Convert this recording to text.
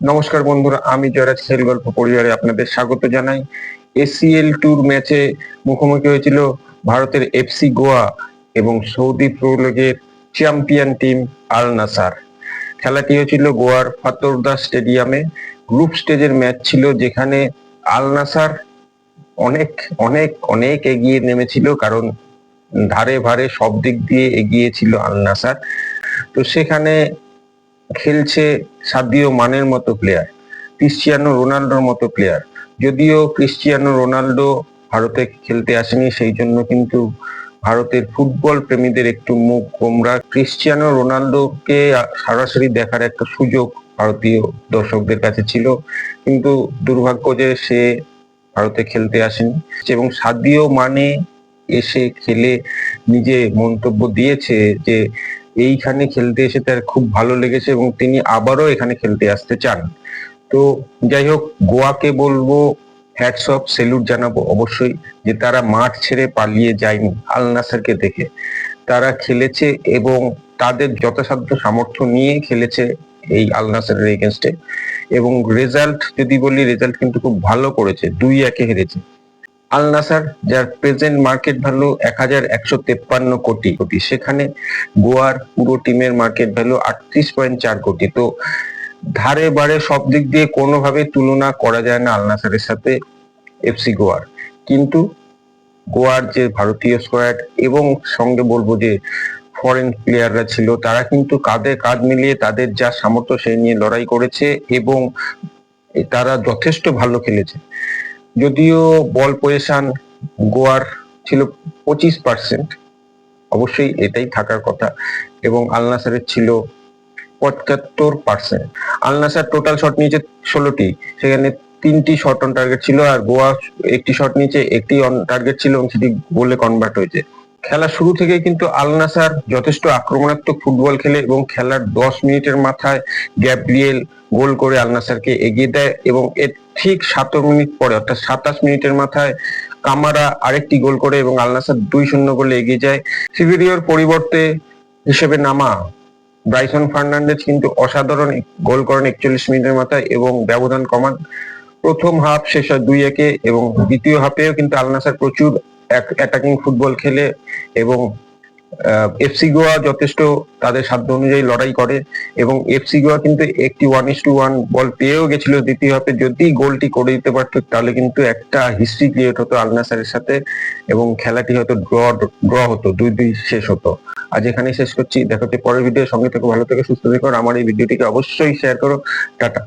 নমস্কার বন্ধুরা, আমি জয়রাজ খেল গল্প পরিবারে আপনাদের স্বাগত জানাই। এসিএল ট্যুর ম্যাচে মুখোমুখি হয়েছিল ভারতের এফসি গোয়া এবং Saudi pro champion team Al Nassr খেলাটি হয়েছিল গোয়ার ফাতরদা স্টেডিয়ামে গ্রুপ স্টেজের ম্যাচ ছিল যেখানে আল নাসার অনেক অনেক অনেক এগিয়ে নেমেছিল কারণ ধারে ভারে সব দিক দিয়ে এগিয়ে ছিল আল নাসার তো সেখানে খেলছে সাদিও মানের মতো প্লেয়ার ক্রিশ্চিয়ানো রোনাল্ডোর মতো প্লেয়ার যদিও ক্রিশ্চিয়ানো রোনাল্ডো ভারতে খেলতে আসেনি, সেই জন্য কিন্তু ভারতের ফুটবল প্রেমীদের একটু মুখ গোমরা। ক্রিশ্চিয়ানো রোনাল্ডোকে সরাসরি দেখার একটা সুযোগ ভারতীয় দর্শকদের কাছে ছিল, কিন্তু দুর্ভাগ্য যে সে ভারতে খেলতে আসেনি। এবং সাদিও মানে এসে খেলে নিজে মন্তব্য দিয়েছে যে এইখানে খেলতে এসে তার খুব ভালো লেগেছে এবং তিনি আবারও এখানে খেলতে আসতে চান। তো যাই হোক, গোয়াকে বলব হ্যাটস অফ সেলুট জানাব অবশ্যই যে তারা মাঠ ছেড়ে পালিয়ে যায়নি আল নাসারকে দেখে। তারা খেলেছে এবং তাদের যথাসাধ্য সামর্থ্য নিয়ে খেলেছে এই আল নাসারের এগেনস্টে এবং রেজাল্ট যদি বলি রেজাল্ট কিন্তু খুব ভালো করেছে, দুই একে হেরেছে। আল নাসার যার প্রেজেন্ট মার্কেট ভ্যালু এক হাজার একশো তেপ্পান্ন কোটি। কোটি সেখানে গোয়ার পুরো টিমের মার্কেট ভ্যালু আটত্রিশ পয়েন্ট চার কোটি। তো ধারে বারে সব দিক দিয়ে কোনোভাবে তুলনা করা যায় না আল নাসারের সাথে এফসি গোয়ার। কিন্তু গোয়ার যে ভারতীয় স্কোয়াড এবং সঙ্গে বলব যে ফরেন প্লেয়াররা ছিল, তারা কিন্তু কাঁধে কাঁধ মিলিয়ে তাদের যা সামর্থ্য সেই নিয়ে লড়াই করেছে এবং তারা যথেষ্ট ভালো খেলেছে। যদিও বল পজিশন গোয়ার ছিল পঁচিশ পার্সেন্ট অবশ্যই এটাই থাকার কথা। এবং আলনাসারের ছিল পঁচাত্তর পার্সেন্ট আলনাসার টোটাল শট নিয়েছে ষোলোটি, সেখানে তিনটি শট অন টার্গেট ছিল আর গোয়া একটি শট নিচে একটি অন টার্গেট ছিল এবং সেটি গোলে কনভার্ট হয়েছে। খেলা শুরু থেকে কিন্তু আল নাসার যথেষ্ট আক্রমণাত্মক ফুটবল খেলে এবং খেলার দশ মিনিটের মাথায় গ্যাব্রিয়েল গোল করে আল নাসারকে এগিয়ে দেয় এবং এর ঠিক সতেরো মিনিট পরে, অর্থাৎ সাতাশ মিনিটের মাথায় কামারা আরেকটি গোল করে এবং আল নাসার দুই শূন্য গোলে এগিয়ে যায়। সিভিরিয়র পরিবর্তে হিসেবে নামা ব্রাইসন ফার্নান্ডেজ কিন্তু অসাধারণ গোল করেন একচল্লিশ মিনিটের মাথায় এবং ব্যবধান কমান। প্রথম হাফ শেষ হয় দুই একে এবং দ্বিতীয় হাফেও কিন্তু আল নাসার প্রচুর অ্যাটাকিং ফুটবল খেলে এবং এফসি গোয়া যথেষ্ট তাদের সাধ্য অনুযায়ী লড়াই করে এবং এফসি গোয়া কিন্তু একটি one is to one ball পেয়েও গেছিল দ্বিতীয় হাফে যদি গোলটি করে দিতে পারত, তাহলে কিন্তু একটা হিস্ট্রি ক্রিয়েট হতো আলনাসারের সাথে এবং খেলাটি হয়তো ড্র ড্র হতো, দুই দুই শেষ হতো। আজ এখানেই শেষ করছি। দেখা পরের ভিডিও সঙ্গে থেকে, ভালো থেকে, সুস্থ থেকো। আমার এই ভিডিওটিকে অবশ্যই শেয়ার করো। টাটা।